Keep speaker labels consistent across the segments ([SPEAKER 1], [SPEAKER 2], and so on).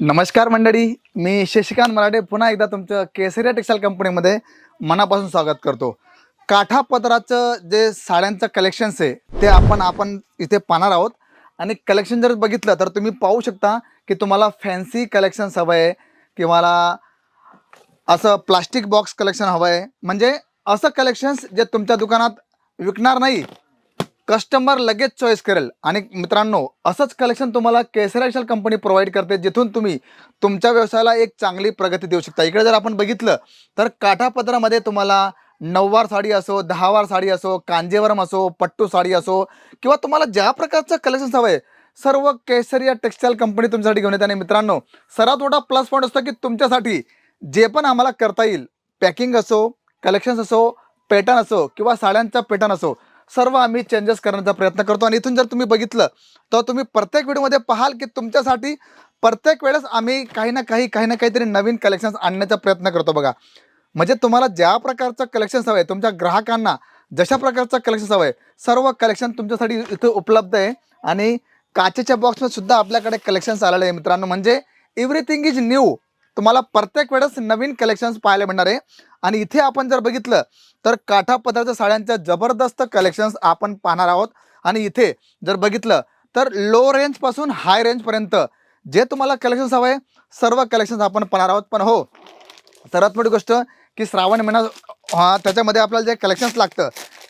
[SPEAKER 1] नमस्कार मंडळी मी शशिकांत मराठे. पुन्हा एकदा तुमचं केसरिया टेक्सटाईल कंपनीमध्ये मनापासून स्वागत करतो. काठापदराचं जे साड्यांचं कलेक्शन्स आहे ते आपण आपण इथे पाहणार आहोत. आणि कलेक्शन जर बघितलं तर तुम्ही पाहू शकता की तुम्हाला फॅन्सी कलेक्शन्स हवं आहे किंवा असं प्लास्टिक बॉक्स कलेक्शन हवं आहे. म्हणजे असं कलेक्शन्स जे तुमच्या दुकानात विकणार नाही कस्टमर लगेच चॉईस करेल. आणि मित्रांनो असंच कलेक्शन तुम्हाला केसराशल कंपनी प्रोव्हाइड करते जिथून तुम्ही तुमच्या व्यवसायाला एक चांगली प्रगती देऊ शकता. इकडे जर आपण बघितलं तर काठापदरामध्ये तुम्हाला नऊवार साडी असो दहावार साडी असो कांजेवरम असो पट्टू साडी असो किंवा तुम्हाला ज्या प्रकारचं कलेक्शन हवं आहे सर्व केसरिया टेक्सटाईल कंपनी तुमच्यासाठी घेऊन येते. आणि मित्रांनो सर्वात मोठा प्लस पॉईंट असतो की तुमच्यासाठी जे पण आम्हाला करता येईल पॅकिंग असो कलेक्शन्स असो पॅटर्न असो किंवा साड्यांचा पॅटर्न असो सर्व आम्ही चेंजेस करण्याचा प्रयत्न करतो. आणि इथून जर तुम्ही बघितलं तर तुम्ही प्रत्येक व्हिडिओमध्ये पाहाल की तुमच्यासाठी प्रत्येक वेळेस आम्ही काही ना काही काही ना काहीतरी नवीन कलेक्शन्स आणण्याचा प्रयत्न करतो बघा. म्हणजे तुम्हाला ज्या प्रकारचं कलेक्शन्स हवं आहे तुमच्या ग्राहकांना जशा प्रकारचं कलेक्शन्स हवं आहे सर्व कलेक्शन तुमच्यासाठी इथे उपलब्ध आहे. आणि काचेच्या बॉक्समध्ये सुद्धा आपल्याकडे कलेक्शन्स आलेले आहे मित्रांनो. म्हणजे एव्हरीथिंग इज न्यू तुम्हाला प्रत्येक वेळेस नवीन कलेक्शन्स पाहायला मिळणार आहे. आणि इथे आपण जर बघितलं तर काठापदराच्या साड्यांच्या जबरदस्त कलेक्शन्स आपण पाहणार आहोत. आणि इथे जर बघितलं तर लो रेंजपासून हाय रेंजपर्यंत जे तुम्हाला कलेक्शन्स हवं आहे सर्व कलेक्शन्स आपण पाहणार आहोत. पण हो सर्वात मोठी गोष्ट की श्रावण महिना हा त्याच्यामध्ये आपल्याला जे कलेक्शन्स लागतं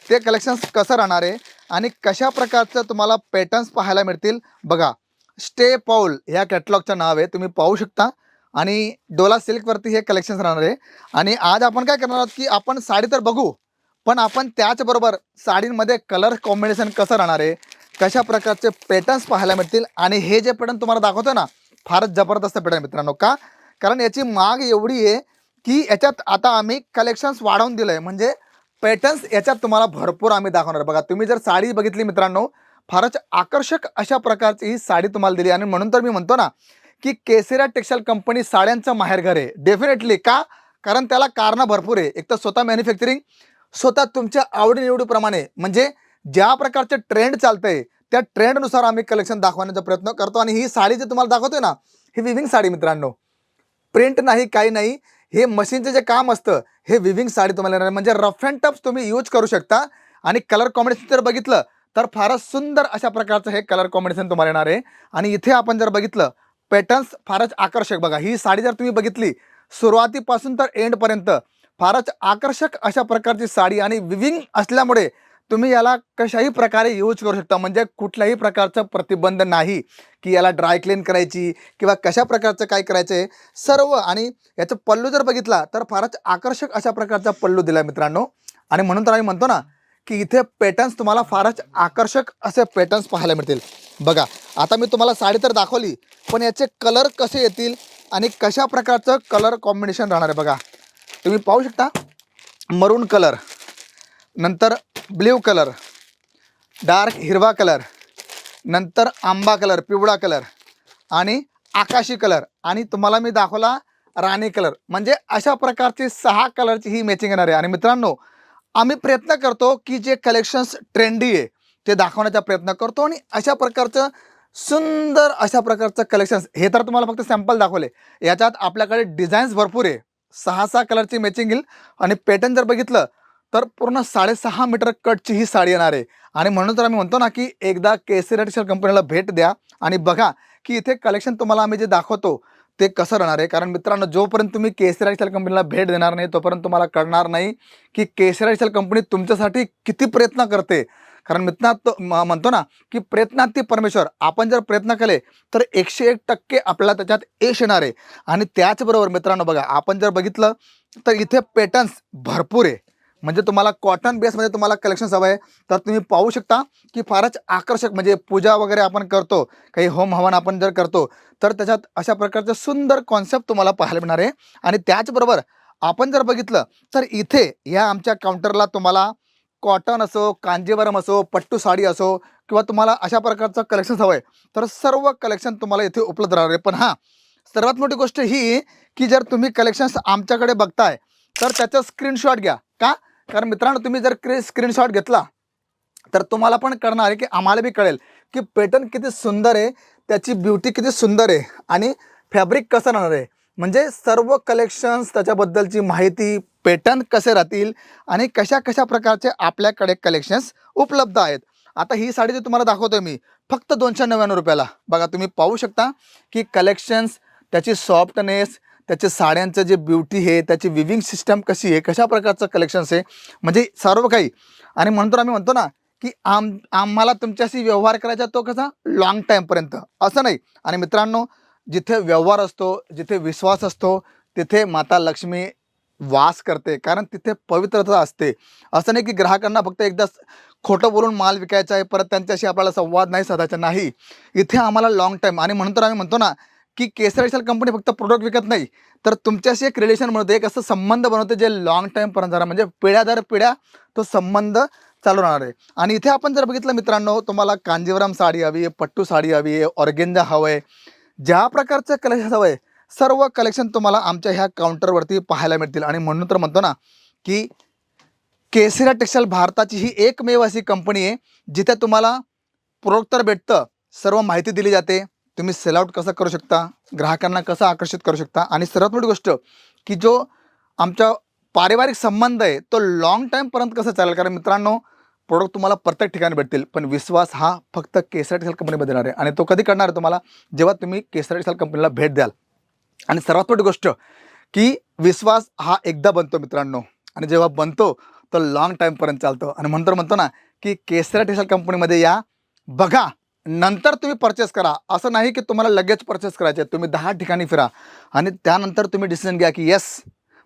[SPEAKER 1] ते कलेक्शन्स कसं राहणार आहे आणि कशा प्रकारचं तुम्हाला पॅटर्न्स पाहायला मिळतील? बघा स्टे पाऊल ह्या कॅटलॉगचं नाव आहे तुम्ही पाहू शकता. आणि डोला सिल्कवरती हे कलेक्शन्स राहणार आहे. आणि आज आपण काय करणार आहोत की आपण साडी तर बघू पण आपण त्याचबरोबर साडींमध्ये कलर कॉम्बिनेशन कसं राहणार आहे कशा प्रकारचे पॅटर्न्स पाहायला मिळतील आणि हे जे पॅटर्न तुम्हाला दाखवतो ना फारच जबरदस्त पॅटर्न मित्रांनो. का? कारण याची माग एवढी आहे की याच्यात आता आम्ही कलेक्शन्स वाढवून दिलं आहे म्हणजे पॅटर्न्स याच्यात तुम्हाला भरपूर आम्ही दाखवणार आहे. बघा तुम्ही जर साडी बघितली मित्रांनो फारच आकर्षक अशा प्रकारची ही साडी तुम्हाला दिली आणि म्हणून तर मी म्हणतो ना की केसरिया टेक्सटाईल कंपनी साड्यांचं माहेरघर आहे. डेफिनेटली का? कारण त्याला कारणं भरपूर आहे. एक तर स्वतः मॅन्युफॅक्चरिंग स्वतः तुमच्या आवडीनिवडीप्रमाणे म्हणजे ज्या प्रकारचे ट्रेंड चालतंय त्या ट्रेंडनुसार आम्ही कलेक्शन दाखवण्याचा प्रयत्न करतो. आणि ही साडी जी तुम्हाला दाखवतोय ना ही विविंग साडी मित्रांनो. प्रिंट नाही काही नाही. हे मशीनचं जे काम असतं हे विविंग साडी तुम्हाला येणार आहे. म्हणजे रफ अँड टफ तुम्ही यूज करू शकता. आणि कलर कॉम्बिनेशन जर बघितलं तर फारच सुंदर अशा प्रकारचं हे कलर कॉम्बिनेशन तुम्हाला येणार आहे. आणि इथे आपण जर बघितलं पॅटर्न्स फारच आकर्षक बघा. ही साडी जर तुम्ही बघितली सुरुवातीपासून तर एंडपर्यंत फारच आकर्षक अशा प्रकारची साडी आणि विविंग असल्यामुळे तुम्ही याला कशाही प्रकारे यूज करू शकता. म्हणजे कुठल्याही प्रकारचं प्रतिबंध नाही की याला ड्राय क्लीन करायची किंवा कशा प्रकारचं काय करायचं आहे सर्व आणि याचं पल्लू जर बघितला तर फारच आकर्षक अशा प्रकारचा पल्लू दिला मित्रांनो. आणि म्हणून तर आम्ही म्हणतो ना की इथे पॅटर्न्स तुम्हाला फारच आकर्षक असे पॅटर्न्स पाहायला मिळतील. बघा आता मी तुम्हाला साडी तर दाखवली पण याचे कलर कसे येतील आणि कशा प्रकारचं कलर कॉम्बिनेशन राहणार आहे बघा. तुम्ही पाहू शकता मरून कलर नंतर ब्ल्यू कलर डार्क हिरवा कलर नंतर आंबा कलर पिवळा कलर आणि आकाशी कलर आणि तुम्हाला मी दाखवला राणी कलर म्हणजे अशा प्रकारची सहा कलरची ही मॅचिंग येणार आहे. आणि मित्रांनो आम्ही प्रयत्न करतो की जे कलेक्शन्स ट्रेंडी आहे ते दाखवण्याचा प्रयत्न करतो आणि अशा प्रकारचं सुंदर अशा प्रकारचं कलेक्शन्स हे तर तुम्हाला फक्त सॅम्पल दाखवले. याच्यात आपल्याकडे डिझाईन्स भरपूर आहे. सहा सहा कलरची मॅचिंग येईल आणि पॅटर्न जर बघितलं तर पूर्ण साडेसहा मीटर कटची ही साडी येणार आहे. आणि म्हणून तर आम्ही म्हणतो ना की एकदा केसरी टेक्सटाईल कंपनीला भेट द्या आणि बघा की इथे कलेक्शन तुम्हाला आम्ही जे दाखवतो ते कसं राहणार आहे? कारण मित्रांनो जोपर्यंत तुम्ही केसरी टेक्सटाईल कंपनीला भेट देणार नाही तोपर्यंत तुम्हाला कळणार नाही की केसरी टेक्सटाईल कंपनी तुमच्यासाठी किती प्रयत्न करते. कारण मित्रात म- म्हणतो ना की प्रयत्नात ती परमेश्वर. आपण जर प्रयत्न केले तर एकशे एक टक्के आपल्याला त्याच्यात यश येणार आहे. आणि त्याचबरोबर मित्रांनो बघा आपण जर बघितलं तर इथे पेटन्स भरपूर आहे. म्हणजे तुम्हाला कॉटन बेसमध्ये तुम्हाला कलेक्शन्स हवं आहे. तर तुम्ही पाहू शकता की फारच आकर्षक म्हणजे पूजा वगैरे आपण करतो काही होम हवन आपण जर करतो तर त्याच्यात अशा प्रकारचं सुंदर कॉन्सेप्ट तुम्हाला पाहायला मिळणार आहे. आणि त्याचबरोबर आपण जर बघितलं तर इथे ह्या आमच्या काउंटरला तुम्हाला कॉटन असो कांजीवरम असो पट्टू साडी असो किंवा तुम्हाला अशा प्रकारचं कलेक्शन्स हवं आहे तर सर्व कलेक्शन तुम्हाला इथे उपलब्ध राहणार आहे. पण हां सर्वात मोठी गोष्ट ही की जर तुम्ही कलेक्शन्स आमच्याकडे बघताय तर त्याचा स्क्रीनशॉट घ्या. का? कारण मित्रांनो तुम्ही जर क्री स्क्रीनशॉट घेतला तर तुम्हाला पण कळणार आहे की आम्हाला बी कळेल की पॅटर्न किती सुंदर आहे त्याची ब्युटी किती सुंदर आहे आणि फॅब्रिक कसं राहणार आहे. म्हणजे सर्व कलेक्शन्स त्याच्याबद्दलची माहिती पॅटर्न कसे राहतील आणि कशा कशा प्रकारचे आपल्याकडे कलेक्शन्स उपलब्ध आहेत. आता ही साडी जी तुम्हाला दाखवतोय मी फक्त दोनशे नव्याण्णव रुपयाला. बघा तुम्ही पाहू शकता की कलेक्शन्स त्याची सॉफ्टनेस त्याचे साड्यांचं जे ब्युटी आहे त्याची विविंग सिस्टम कशी आहे कशा प्रकारचं कलेक्शन्स आहे म्हणजे सर्व काही आणि म्हणतो आम्ही म्हणतो ना की आम आम्हाला तुमच्याशी व्यवहार करायचा तो कसा? लॉंग टाईमपर्यंत असं नाही. आणि मित्रांनो जिथे व्यवहार असतो जिथे विश्वास असतो तिथे माता लक्ष्मी वास करते. कारण तिथे पवित्रता असते. असं नाही की ग्राहकांना फक्त एकदा खोटं बोलून माल विकायचा आहे परत त्यांच्याशी आपल्याला संवाद नाही साधायचा. नाही. इथे आम्हाला लॉंग टाईम आणि म्हणतो आम्ही म्हणतो ना की केसर कंपनी फक्त प्रोडक्ट विकत नाही तर तुमच्याशी एक रिलेशन बनवते. एक असं संबंध बनवते जे लॉंग टाईमपर्यंत राहणार म्हणजे पिढ्या दर पिढ्या तो संबंध चालू राहणार आहे. आणि इथे आपण जर बघितलं मित्रांनो तुम्हाला कांजीवरम साडी हवी आहे पट्टू साडी हवी आहे ऑर्गेंजा हवं आहे. ज्या प्रकारचं कलेक्शन हवं आहे सर्व कलेक्शन तुम्हाला आमच्या ह्या काउंटरवरती पाहायला मिळतील. आणि म्हणून तर म्हणतो ना की केसरा टेक्सटाईल भारताची ही एकमेव अशी कंपनी आहे जिथे तुम्हाला प्रोडक्ट तर भेटतं सर्व माहिती दिली जाते. तुम्ही सेल आउट कसं करू शकता? ग्राहकांना कसं आकर्षित करू शकता? आणि सर्वात मोठी गोष्ट की जो आमच्या पारिवारिक संबंध आहे तो लॉंग टाईमपर्यंत कसं चालेल? कारण मित्रांनो प्रोडक्ट तुम्हाला प्रत्येक ठिकाणी भेटतील पण विश्वास हा फक्त केसर टेक्सटाईल कंपनीमध्ये येणार आहे. आणि तो कधी करणार आहे तुम्हाला? जेव्हा तुम्ही केसर टेक्सटाईल कंपनीला भेट द्याल. आणि सर्वात मोठी गोष्ट की विश्वास हा एकदा बनतो मित्रांनो. आणि जेव्हा बनतो तर लॉंग टाईमपर्यंत चालतो. आणि म्हणतो म्हणतो ना की केसरा टेक्सटाईल कंपनीमध्ये या बघा नंतर तुम्ही परचेस करा. असं नाही की तुम्हाला लगेच परचेस करायचे आहे. तुम्ही दहा ठिकाणी फिरा. आणि त्यानंतर तुम्ही डिसिजन घ्या की येस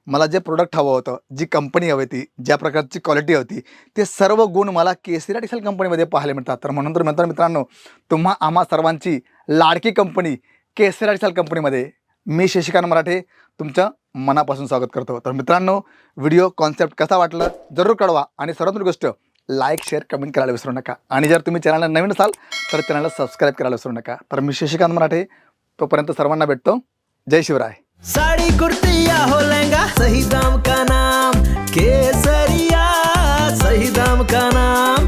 [SPEAKER 1] मला जे प्रोडक्ट हवं होतं जी कंपनी हवी होती ज्या प्रकारची क्वालिटी होती ते सर्व गुण मला केसरी टेक्सटाईल कंपनीमध्ये पाहायला मिळतात. तर म्हणून तर म्हणतो मित्रांनो तुम्हा आम्हा सर्वांची लाडकी कंपनी केसरी टेक्सटाईल कंपनीमध्ये मी शशिकांत मराठे तुमचं मनापासून स्वागत करतो. तर मित्रांनो व्हिडिओ कॉन्सेप्ट कसा वाटलं जरूर कळवा. आणि सर्वात गोष्ट लाईक शेअर कमेंट करायला विसरू नका. आणि जर तुम्ही चॅनलला नवीन असाल तर चॅनलला सबस्क्राईब करायला विसरू नका. तर मी शशिकांत मराठे तोपर्यंत सर्वांना भेटतो. जय शिवराय.
[SPEAKER 2] साडी कुर्ती हो लहंगा सही दाम का नाम? केसरिया सही दाम का नाम?